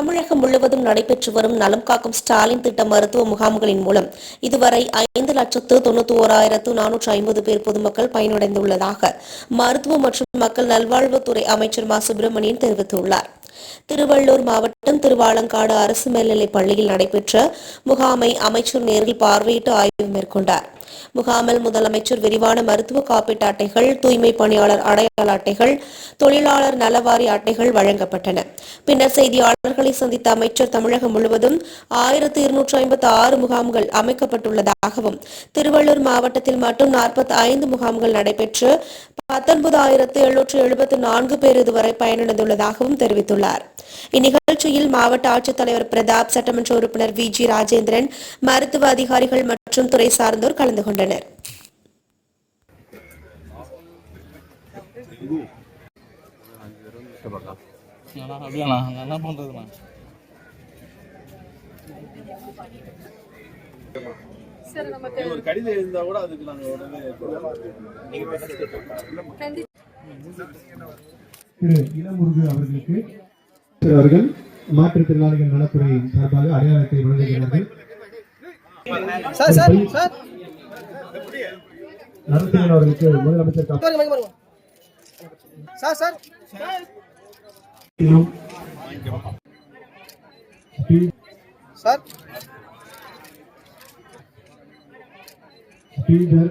தமிழகம் முழுவதும் நடைபெற்று வரும் நலம் காக்கும் ஸ்டாலின் திட்ட மருத்துவ முகாம்களின் மூலம் இதுவரை ஐந்து லட்சத்து தொண்ணூத்தி ஓராயிரத்து நானூற்று ஐம்பது பேர் பொதுமக்கள் பயனடைந்துள்ளதாக மருத்துவ மற்றும் மக்கள் நல்வாழ்வுத்துறை அமைச்சர் மா. சுப்பிரமணியன் தெரிவித்துள்ளார். திருவள்ளூர் மாவட்ட மாவட்டம் திருவாலங்காடு அரசு மேல்நிலைப் பள்ளியில் நடைபெற்ற முகாமை அமைச்சர் நேரில் பார்வையிட்டு ஆய்வு மேற்கொண்டார். முகாமில் முதலமைச்சர் விரிவான மருத்துவ காப்பீட்டு அட்டைகள் தூய்மை பணியாளர் அடையாள அட்டைகள் தொழிலாளர் நலவாரி அட்டைகள் வழங்கப்பட்டன. பின்னர் செய்தியாளர்களை சந்தித்த அமைச்சர் தமிழகம் முழுவதும் ஆயிரத்தி இருநூற்றி ஐம்பத்தி ஆறு முகாம்கள் அமைக்கப்பட்டுள்ளதாகவும் திருவள்ளூர் மாவட்டத்தில் மட்டும் நாற்பத்தி ஐந்து முகாம்கள் நடைபெற்று பத்தொன்பது ஆயிரத்து எழுநூற்று எழுபத்து நான்கு பேர் இதுவரை பயனடைந்துள்ளதாகவும் தெரிவித்துள்ளார். இந்நிகழ்ச்சி இந்நிகழ்ச்சியில் மாவட்ட ஆட்சித்தலைவர் பிரதாப் சட்டமன்ற உறுப்பினர் வி. ஜி. ராஜேந்திரன் மருத்துவ அதிகாரிகள் மற்றும் துறை சார்ந்தோர் கலந்து கொண்டனர். அண்ணா அப்படியாண்ணா நான் என்ன பண்ணுறதுண்ணா ஒரு கடிதம் எழுந்தா கூட அதுக்கு நாங்க உடனே திரு இளமுருகு அவர்களுக்கு அவர்கள் மாற்றுத்திறனாளிகள் நலத்துறை சார்பாக அடையாளத்தை வழங்குகிறார்கள். Sir sir sir. நரசிம்மன் அவர்களுக்கு முதலமைச்சர் சார் சார். சார். ஸ்பீக்கர்